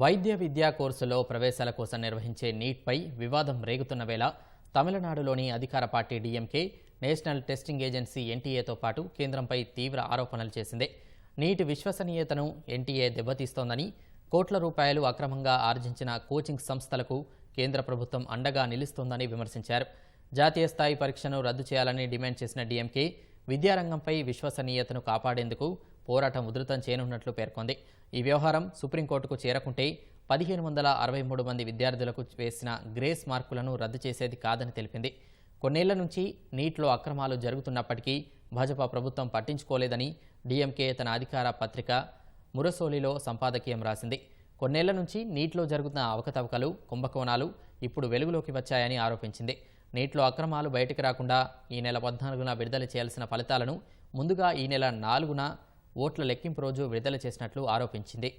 వైద్య విద్యా కోర్సులో ప్రవేశాల కోసం నిర్వహించే నీట్పై వివాదం రేగుతున్న వేళ తమిళనాడులోని అధికార పార్టీ డీఎంకే నేషనల్ టెస్టింగ్ ఏజెన్సీ ఎన్టీఏతో పాటు కేంద్రంపై తీవ్ర ఆరోపణలు చేసింది. నీటి విశ్వసనీయతను ఎన్టీఏ దెబ్బతీస్తోందని కోట్ల రూపాయలు అక్రమంగా ఆర్జించిన కోచింగ్ సంస్థలకు కేంద్ర ప్రభుత్వం అండగా నిలుస్తోందని విమర్శించారు. జాతీయ స్థాయి పరీక్షను రద్దు చేయాలని డిమాండ్ చేసిన డీఎంకే విద్యారంగంపై విశ్వసనీయతను కాపాడేందుకు పోరాటం ఉధృతం చేయనున్నట్లు పేర్కొంది. ఈ వ్యవహారం సుప్రీంకోర్టుకు చేరకుంటే పదిహేను వందల అరవై మూడు మంది విద్యార్థులకు వేసిన గ్రేస్ మార్కులను రద్దు చేసేది కాదని తెలిపింది. కొన్నేళ్ళ నుంచి నీట్లో అక్రమాలు జరుగుతున్నప్పటికీ భాజపా ప్రభుత్వం పట్టించుకోలేదని డీఎంకే తన అధికార పత్రిక మురసోలిలో సంపాదకీయం రాసింది. కొన్నేళ్ళ నుంచి నీటిలో జరుగుతున్న అవకతవకలు కుంభకోణాలు ఇప్పుడు వెలుగులోకి వచ్చాయని ఆరోపించింది. నీటిలో అక్రమాలు బయటకు రాకుండా ఈ నెల పద్నాలుగున విడుదల చేయాల్సిన ఫలితాలను ముందుగా ఈ నెల నాలుగున ఓట్ల లెక్కింపు రోజు విడుదల చేసినట్లు ఆరోపించింది.